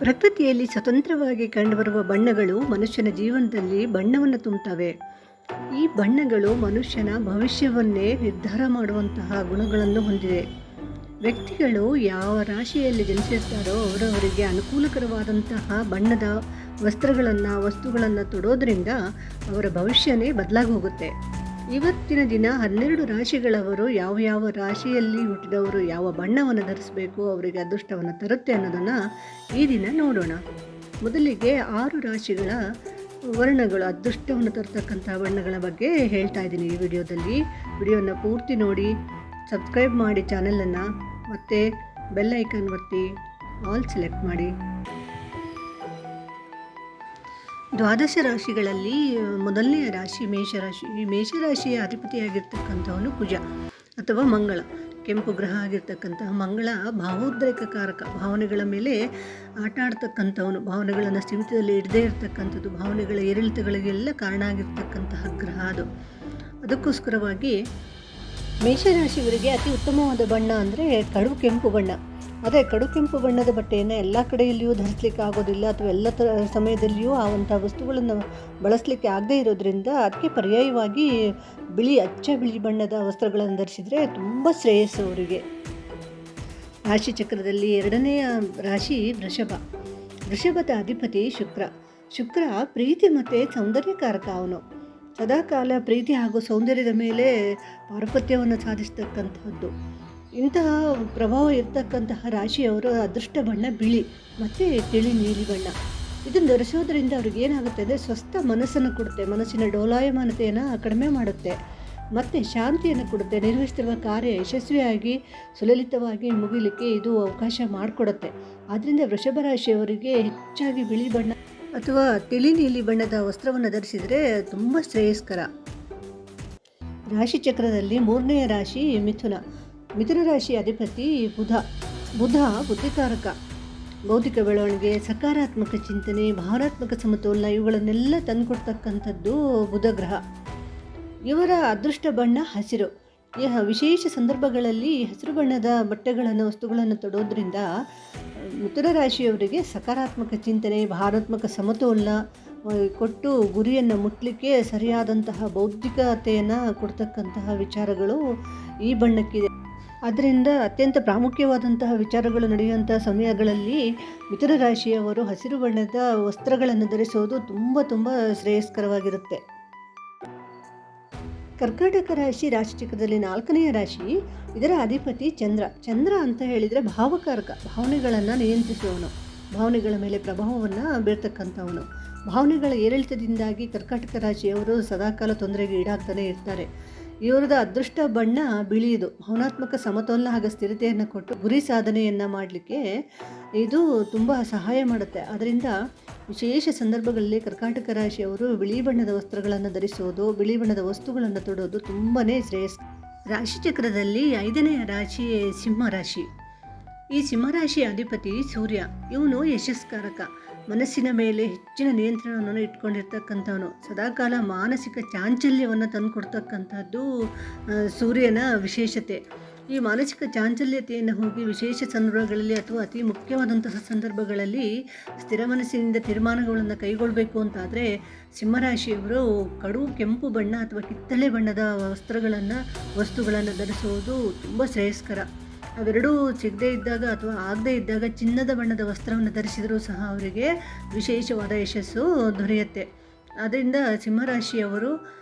ಪ್ರಕೃತಿಯಲ್ಲಿ ಸ್ವತಂತ್ರವಾಗಿ ಕಂಡುಬರುವ ಬಣ್ಣಗಳು ಮನುಷ್ಯನ ಜೀವನದಲ್ಲಿ ಬಣ್ಣವನ್ನು ತುಂಬುತ್ತವೆ ಈ ಬಣ್ಣಗಳು ಮನುಷ್ಯನ ಭವಿಷ್ಯವನ್ನೇ ನಿರ್ಧಾರ ಮಾಡುವಂತಹ ಗುಣಗಳನ್ನು ಹೊಂದಿದೆ ವ್ಯಕ್ತಿಗಳು ಯಾವ ರಾಶಿಯಲ್ಲಿ ಜನಿಸಿರ್ತಾರೋ ಅವರವರಿಗೆ ಅನುಕೂಲಕರವಾದಂತಹ ಬಣ್ಣದ ವಸ್ತ್ರಗಳನ್ನು, ವಸ್ತುಗಳನ್ನು ತೊಡೋದ್ರಿಂದ ಅವರ ಭವಿಷ್ಯನೇ ಬದಲಾಗಿ ಹೋಗುತ್ತೆ. ಇವತ್ತಿನ ದಿನ ಹನ್ನೆರಡು ರಾಶಿಗಳವರು ಯಾವ ಯಾವ ರಾಶಿಯಲ್ಲಿ ಹುಟ್ಟಿದವರು, ಯಾವ ಬಣ್ಣವನ್ನು ಧರಿಸಬೇಕು, ಅವರಿಗೆ ಅದೃಷ್ಟವನ್ನು ತರುತ್ತೆ ಅನ್ನೋದನ್ನು ಈ ದಿನ ನೋಡೋಣ. ಮೊದಲಿಗೆ ಆರು ರಾಶಿಗಳ ವರ್ಣಗಳು, ಅದೃಷ್ಟವನ್ನು ತರತಕ್ಕಂಥ ಬಣ್ಣಗಳ ಬಗ್ಗೆ ಹೇಳ್ತಾ ಇದ್ದೀನಿ ಈ ವಿಡಿಯೋದಲ್ಲಿ. ವಿಡಿಯೋನ ಪೂರ್ತಿ ನೋಡಿ, ಸಬ್ಸ್ಕ್ರೈಬ್ ಮಾಡಿ ಚಾನಲನ್ನು, ಮತ್ತು ಬೆಲ್ ಐಕನ್ ಒತ್ತಿ, ಆಲ್ ಸೆಲೆಕ್ಟ್ ಮಾಡಿ. ದ್ವಾದಶ ರಾಶಿಗಳಲ್ಲಿ ಮೊದಲನೆಯ ರಾಶಿ ಮೇಷರಾಶಿ ಈ ಮೇಷರಾಶಿಯ ಅಧಿಪತಿಯಾಗಿರ್ತಕ್ಕಂಥವನು ಕುಜ ಅಥವಾ ಮಂಗಳ. ಕೆಂಪು ಗ್ರಹ ಆಗಿರ್ತಕ್ಕಂತಹ ಮಂಗಳ ಭಾವೋದ್ರೇಕಕಾರಕ ಭಾವನೆಗಳ ಮೇಲೆ ಆಟ ಆಡ್ತಕ್ಕಂಥವನು ಭಾವನೆಗಳನ್ನು ಸ್ಥಿಮಿತದಲ್ಲಿ ಇಡದೇ ಇರತಕ್ಕಂಥದ್ದು. ಭಾವನೆಗಳ ಏರಿಳಿತಗಳಿಗೆಲ್ಲ ಕಾರಣ ಆಗಿರ್ತಕ್ಕಂತಹ ಗ್ರಹ ಅದು. ಅದಕ್ಕೋಸ್ಕರವಾಗಿ ಮೇಷರಾಶಿಯವರಿಗೆ ಅತಿ ಉತ್ತಮವಾದ ಬಣ್ಣ ಅಂದರೆ ಕಡು ಕೆಂಪು ಬಣ್ಣ. ಅದೇ ಕಡು ಕೆಂಪು ಬಣ್ಣದ ಬಟ್ಟೆಯನ್ನು ಎಲ್ಲ ಕಡೆಯಲ್ಲಿಯೂ ಧರಿಸಲಿಕ್ಕೆ ಆಗೋದಿಲ್ಲ ಅಥವಾ ಎಲ್ಲ ಸಮಯದಲ್ಲಿಯೂ ಆ ಅಂಥ ವಸ್ತುಗಳನ್ನು ಬಳಸಲಿಕ್ಕೆ ಆಗದೇ ಇರೋದ್ರಿಂದ ಅದಕ್ಕೆ ಪರ್ಯಾಯವಾಗಿ ಬಿಳಿ ಅಚ್ಚ ಬಿಳಿ ಬಣ್ಣದ ವಸ್ತ್ರಗಳನ್ನು ಧರಿಸಿದರೆ ತುಂಬ ಶ್ರೇಯಸ್ಸು ಅವರಿಗೆ. ರಾಶಿ ಚಕ್ರದಲ್ಲಿ ಎರಡನೆಯ ರಾಶಿ ವೃಷಭ. ವೃಷಭದ ಅಧಿಪತಿ ಶುಕ್ರ. ಶುಕ್ರ ಪ್ರೀತಿ ಮತ್ತು ಸೌಂದರ್ಯಕಾರಕ ಅವನು. ಸದಾಕಾಲ ಪ್ರೀತಿ ಹಾಗೂ ಸೌಂದರ್ಯದ ಮೇಲೆ ಪಾರುಪತ್ಯವನ್ನು ಸಾಧಿಸ್ತಕ್ಕಂಥದ್ದು ಇಂತಹ ಪ್ರಭಾವ ಇರ್ತಕ್ಕಂತಹ ರಾಶಿಯವರು ಅದೃಷ್ಟ ಬಣ್ಣ ಬಿಳಿ, ಮತ್ತು ತಿಳಿ ನೀಲಿ ಬಣ್ಣ. ಇದನ್ನು ಧರಿಸೋದ್ರಿಂದ ಅವ್ರಿಗೆ ಏನಾಗುತ್ತೆ ಅಂದರೆ ಸ್ವಸ್ಥ ಮನಸ್ಸನ್ನು ಕೊಡುತ್ತೆ, ಮನಸ್ಸಿನ ಡೋಲಾಯಮಾನತೆಯನ್ನು ಕಡಿಮೆ ಮಾಡುತ್ತೆ, ಮತ್ತು ಶಾಂತಿಯನ್ನು ಕೊಡುತ್ತೆ, ನಿರ್ವಹಿಸ್ತಿರುವ ಕಾರ್ಯ ಯಶಸ್ವಿಯಾಗಿ, ಸುಲಲಿತವಾಗಿ ಮುಗಿಲಿಕ್ಕೆ ಇದು ಅವಕಾಶ ಮಾಡಿಕೊಡುತ್ತೆ. ಆದ್ದರಿಂದ ವೃಷಭ ರಾಶಿಯವರಿಗೆ ಹೆಚ್ಚಾಗಿ ಬಿಳಿ ಬಣ್ಣ ಅಥವಾ ತಿಳಿ ನೀಲಿ ಬಣ್ಣದ ವಸ್ತ್ರವನ್ನು ಧರಿಸಿದರೆ ತುಂಬ ಶ್ರೇಯಸ್ಕರ. ರಾಶಿ ಚಕ್ರದಲ್ಲಿ ಮೂರನೆಯ ರಾಶಿ ಮಿಥುನ. ಮಿಥುನ ರಾಶಿ ಅಧಿಪತಿ ಬುಧ. ಬುಧ ಬುದ್ಧಿಕಾರಕ. ಬೌದ್ಧಿಕ ಬೆಳವಣಿಗೆ, ಸಕಾರಾತ್ಮಕ ಚಿಂತನೆ, ಭಾವನಾತ್ಮಕ ಸಮತೋಲನ ಇವುಗಳನ್ನೆಲ್ಲ ತಂದುಕೊಡ್ತಕ್ಕಂಥದ್ದು ಬುಧ ಗ್ರಹ. ಇವರ ಅದೃಷ್ಟ ಬಣ್ಣ ಹಸಿರು. ಈ ವಿಶೇಷ ಸಂದರ್ಭಗಳಲ್ಲಿ ಹಸಿರು ಬಣ್ಣದ ಬಟ್ಟೆಗಳನ್ನು, ವಸ್ತುಗಳನ್ನು ತೊಡೋದ್ರಿಂದ, ಮಿಥುನ ರಾಶಿಯವರಿಗೆ ಸಕಾರಾತ್ಮಕ ಚಿಂತನೆ, ಭಾವನಾತ್ಮಕ ಸಮತೋಲನ, ಕೊಟ್ಟು ಗುರಿಯನ್ನು ಮುಟ್ಟಲಿಕ್ಕೆ ಸರಿಯಾದಂತಹ ಬೌದ್ಧಿಕತೆಯನ್ನು ಕೊಡ್ತಕ್ಕಂತಹ ವಿಚಾರಗಳು ಈ ಬಣ್ಣಕ್ಕಿದೆ. ಅದರಿಂದ ಅತ್ಯಂತ ಪ್ರಾಮುಖ್ಯವಾದಂತಹ ವಿಚಾರಗಳು ನಡೆಯುವಂಥ ಸಮಯಗಳಲ್ಲಿ ಮಿಥುನ ರಾಶಿಯವರು ಹಸಿರು ಬಣ್ಣದ ವಸ್ತ್ರಗಳನ್ನು ಧರಿಸೋದು ತುಂಬ ತುಂಬ ಶ್ರೇಯಸ್ಕರವಾಗಿರುತ್ತೆ. ಕರ್ಕಾಟಕ ರಾಶಿ ರಾಶಿಚಕ್ರದಲ್ಲಿ ನಾಲ್ಕನೆಯ ರಾಶಿ, ಇದರ ಅಧಿಪತಿ ಚಂದ್ರ. ಚಂದ್ರ ಅಂತ ಹೇಳಿದರೆ ಭಾವಕಾರಕ, ಭಾವನೆಗಳನ್ನು ನಿಯಂತ್ರಿಸುವವನು. ಭಾವನೆಗಳ ಮೇಲೆ ಪ್ರಭಾವವನ್ನು ಬೀರ್ತಕ್ಕಂಥವನು. ಭಾವನೆಗಳ ಏರಿಳಿತದಿಂದಾಗಿ ಕರ್ಕಾಟಕ ರಾಶಿಯವರು ಸದಾಕಾಲ ತೊಂದರೆಗೆ ಈಡಾಗ್ತಾನೆ ಇರ್ತಾರೆ. ಇವರದ ಅದೃಷ್ಟ ಬಣ್ಣ ಬಿಳಿಯದು ಭಾವನಾತ್ಮಕ ಸಮತೋಲನ ಹಾಗೂ ಸ್ಥಿರತೆಯನ್ನು ಕೊಟ್ಟು ಗುರಿ ಸಾಧನೆಯನ್ನು ಮಾಡಲಿಕ್ಕೆ ಇದು ತುಂಬ ಸಹಾಯ ಮಾಡುತ್ತೆ. ಅದರಿಂದ ವಿಶೇಷ ಸಂದರ್ಭಗಳಲ್ಲಿ ಕರ್ಕಾಟಕ ರಾಶಿಯವರು ಬಿಳಿ ಬಣ್ಣದ ವಸ್ತ್ರಗಳನ್ನು ಧರಿಸೋದು, ಬಿಳಿ ಬಣ್ಣದ ವಸ್ತುಗಳನ್ನು ತೊಡೋದು ತುಂಬಾ ಶ್ರೇಯಸ್. ರಾಶಿಚಕ್ರದಲ್ಲಿ ಐದನೆಯ ರಾಶಿ ಸಿಂಹ ರಾಶಿ. ಈ ಸಿಂಹರಾಶಿಯ ಅಧಿಪತಿ ಸೂರ್ಯ. ಇವನು ಯಶಸ್ಕಾರಕ. ಮನಸ್ಸಿನ ಮೇಲೆ ಹೆಚ್ಚಿನ ನಿಯಂತ್ರಣವನ್ನು ಇಟ್ಕೊಂಡಿರ್ತಕ್ಕಂಥವನು. ಸದಾಕಾಲ ಮಾನಸಿಕ ಚಾಂಚಲ್ಯವನ್ನು ತಂದುಕೊಡ್ತಕ್ಕಂಥದ್ದು ಸೂರ್ಯನ ವಿಶೇಷತೆ. ಈ ಮಾನಸಿಕ ಚಾಂಚಲ್ಯತೆಯನ್ನು ಹೋಗಿ ವಿಶೇಷ ಸಂದರ್ಭಗಳಲ್ಲಿ ಅಥವಾ ಅತಿ ಮುಖ್ಯವಾದಂತಹ ಸಂದರ್ಭಗಳಲ್ಲಿ ಸ್ಥಿರ ಮನಸ್ಸಿನಿಂದ ತೀರ್ಮಾನಗಳನ್ನು ಕೈಗೊಳ್ಳಬೇಕು ಅಂತಾದರೆ ಸಿಂಹರಾಶಿಯವರು ಕಡು, ಕೆಂಪು ಬಣ್ಣ ಅಥವಾ ಕಿತ್ತಳೆ ಬಣ್ಣದ ವಸ್ತ್ರಗಳನ್ನು, ವಸ್ತುಗಳನ್ನು ಧರಿಸುವುದು ತುಂಬ ಶ್ರೇಯಸ್ಕರ. ಅವೆರಡೂ ಸಿಗದೇ ಇದ್ದಾಗ ಅಥವಾ ಆಗದೇ ಇದ್ದಾಗ ಚಿನ್ನದ ಬಣ್ಣದ ವಸ್ತ್ರವನ್ನು ಧರಿಸಿದರೂ ಸಹ ಅವರಿಗೆ ವಿಶೇಷವಾದ ಯಶಸ್ಸು ದೊರೆಯುತ್ತೆ. ಆದ್ದರಿಂದ ಸಿಂಹರಾಶಿಯವರು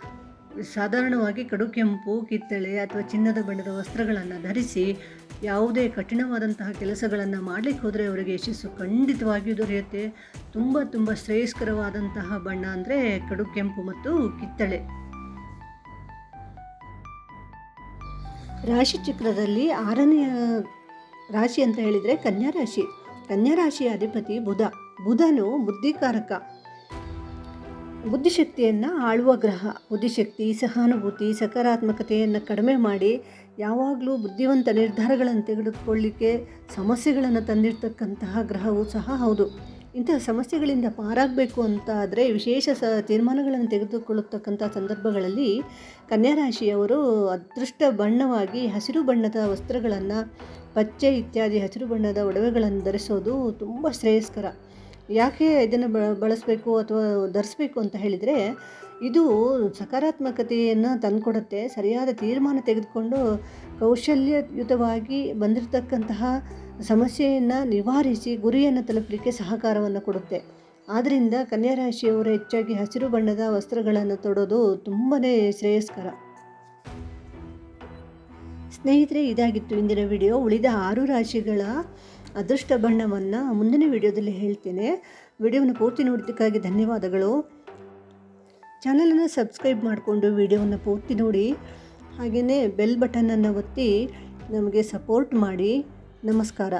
ಸಾಧಾರಣವಾಗಿ ಕಡು ಕೆಂಪು, ಕಿತ್ತಳೆ ಅಥವಾ ಚಿನ್ನದ ಬಣ್ಣದ ವಸ್ತ್ರಗಳನ್ನು ಧರಿಸಿ ಯಾವುದೇ ಕಠಿಣವಾದಂತಹ ಕೆಲಸಗಳನ್ನು ಮಾಡಲಿಕ್ಕೆ ಹೋದರೆ ಅವರಿಗೆ ಯಶಸ್ಸು ಖಂಡಿತವಾಗಿಯೂ ದೊರೆಯುತ್ತೆ. ತುಂಬ ತುಂಬ ಶ್ರೇಯಸ್ಕರವಾದಂತಹ ಬಣ್ಣ ಅಂದರೆ ಕಡು ಕೆಂಪು ಮತ್ತು ಕಿತ್ತಳೆ. ರಾಶಿ ಚಕ್ರದಲ್ಲಿ ಆರನೆಯ ರಾಶಿ ಅಂತ ಹೇಳಿದರೆ ಕನ್ಯಾ ರಾಶಿ. ಕನ್ಯಾ ರಾಶಿಯ ಅಧಿಪತಿ ಬುಧ. ಬುಧನು ಬುದ್ಧಿಕಾರಕ. ಬುದ್ಧಿಶಕ್ತಿಯನ್ನು ಆಳುವ ಗ್ರಹ. ಬುದ್ಧಿಶಕ್ತಿ, ಸಹಾನುಭೂತಿ, ಸಕಾರಾತ್ಮಕತೆಯನ್ನು ಕಡಿಮೆ ಮಾಡಿ ಯಾವಾಗಲೂ ಬುದ್ಧಿವಂತ ನಿರ್ಧಾರಗಳನ್ನು ತೆಗೆದುಕೊಳ್ಳಿಕ್ಕೆ ಸಮಸ್ಯೆಗಳನ್ನು ತಂದಿರ್ತಕ್ಕಂತಹ ಗ್ರಹವು ಸಹ ಹೌದು. ಇಂತಹ ಸಮಸ್ಯೆಗಳಿಂದ ಪಾರಾಗಬೇಕು ಅಂತ ಆದರೆ ವಿಶೇಷ ಸ ತೀರ್ಮಾನಗಳನ್ನು ತೆಗೆದುಕೊಳ್ಳತಕ್ಕಂಥ ಸಂದರ್ಭಗಳಲ್ಲಿ ಕನ್ಯಾ ರಾಶಿಯವರು ಅದೃಷ್ಟ ಬಣ್ಣವಾಗಿ ಹಸಿರು ಬಣ್ಣದ ವಸ್ತ್ರಗಳನ್ನು, ಪಚ್ಚೆ ಇತ್ಯಾದಿ ಹಸಿರು ಬಣ್ಣದ ಒಡವೆಗಳನ್ನು ಧರಿಸೋದು ತುಂಬ ಶ್ರೇಯಸ್ಕರ. ಯಾಕೆ ಇದನ್ನು ಬಳಸಬೇಕು ಅಥವಾ ಧರಿಸ್ಬೇಕು ಅಂತ ಹೇಳಿದರೆ, ಇದು ಸಕಾರಾತ್ಮಕತೆಯನ್ನು ತಂದುಕೊಡುತ್ತೆ, ಸರಿಯಾದ ತೀರ್ಮಾನ ತೆಗೆದುಕೊಂಡು ಕೌಶಲ್ಯಯುತವಾಗಿ ಬಂದಿರತಕ್ಕಂತಹ ಸಮಸ್ಯೆಯನ್ನು ನಿವಾರಿಸಿ ಗುರಿಯನ್ನು ತಲುಪಲಿಕ್ಕೆ ಸಹಕಾರವನ್ನು ಕೊಡುತ್ತೆ. ಆದ್ದರಿಂದ ಕನ್ಯಾ ರಾಶಿಯವರು ಹೆಚ್ಚಾಗಿ ಹಸಿರು ಬಣ್ಣದ ವಸ್ತ್ರಗಳನ್ನು ತೊಡೋದು ತುಂಬಾ ಶ್ರೇಯಸ್ಕರ. ಸ್ನೇಹಿತರೆ, ಇದಾಗಿತ್ತು ಇಂದಿನ ವಿಡಿಯೋ. ಉಳಿದ ಆರು ರಾಶಿಗಳ ಅದೃಷ್ಟ ಬಣ್ಣವನ್ನು ಮುಂದಿನ ವಿಡಿಯೋದಲ್ಲಿ ಹೇಳ್ತೇನೆ. ವಿಡಿಯೋವನ್ನು ಪೂರ್ತಿ ನೋಡಿದ್ದಕ್ಕಾಗಿ ಧನ್ಯವಾದಗಳು. ಚಾನಲನ್ನು ಸಬ್ಸ್ಕ್ರೈಬ್ ಮಾಡಿಕೊಂಡು ವಿಡಿಯೋವನ್ನು ಪೂರ್ತಿ ನೋಡಿ. ಹಾಗೆಯೇ ಬೆಲ್ ಬಟನನ್ನು ಒತ್ತಿ ನಮಗೆ ಸಪೋರ್ಟ್ ಮಾಡಿ. ನಮಸ್ಕಾರ.